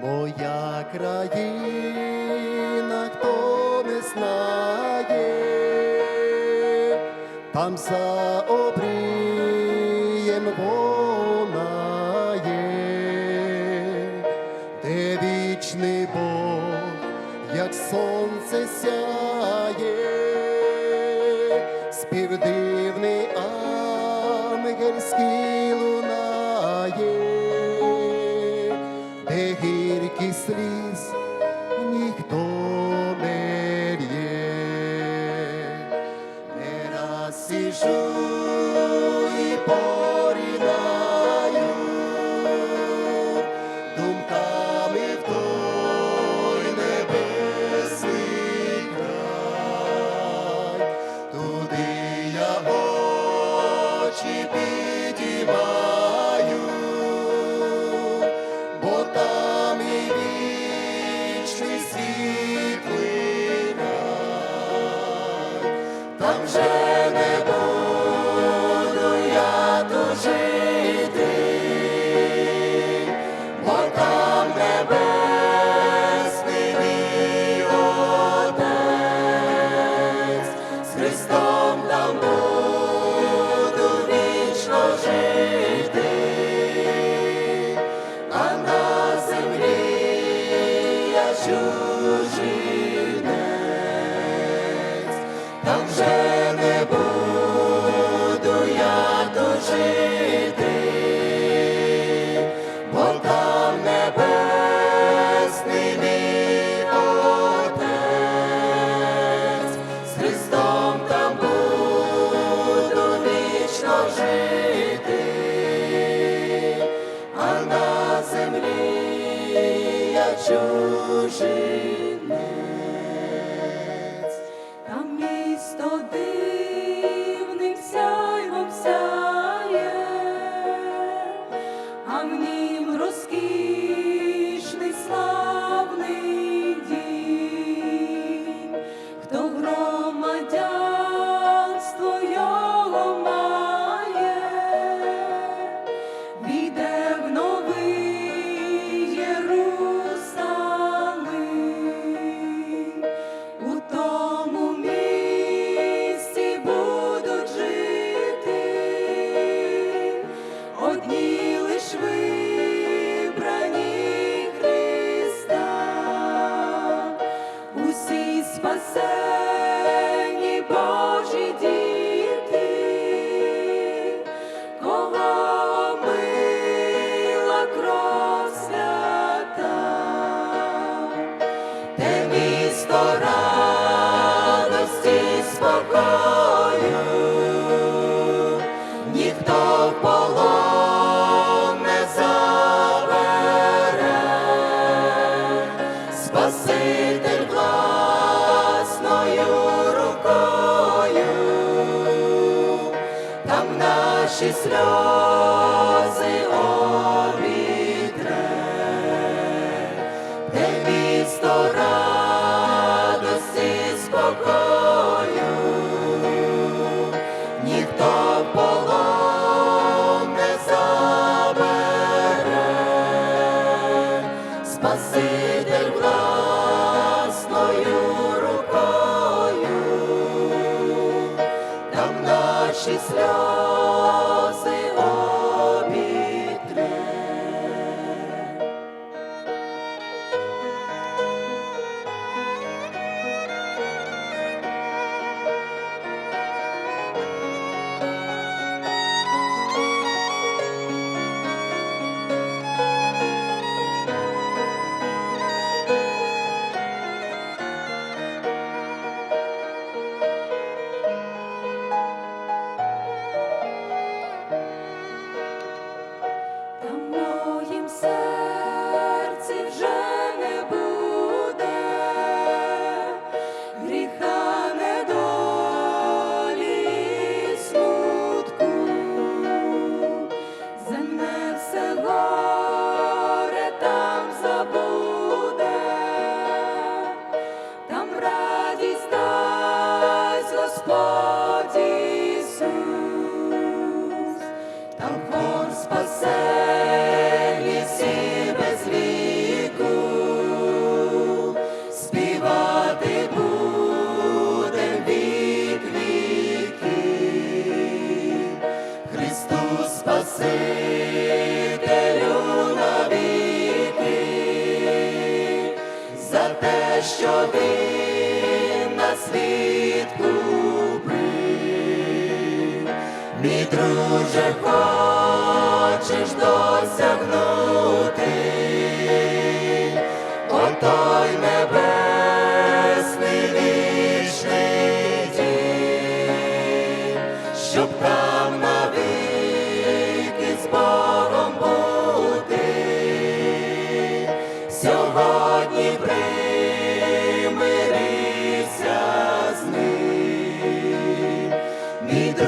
Моя країна, хто не знає, там за обрієм вона є, де вічний Бог, як сонце сяє, спів Jesus. Чужинець, там вже не буду я дожити, бо там небесний мій з Христом там буду вічно жити, а на землі я чужинець. Спасені Божі діти, кого мила кров свята те місто радості Спаситель Що ти на світ купив. Мій друже, хочеш досягнути, Отой Neither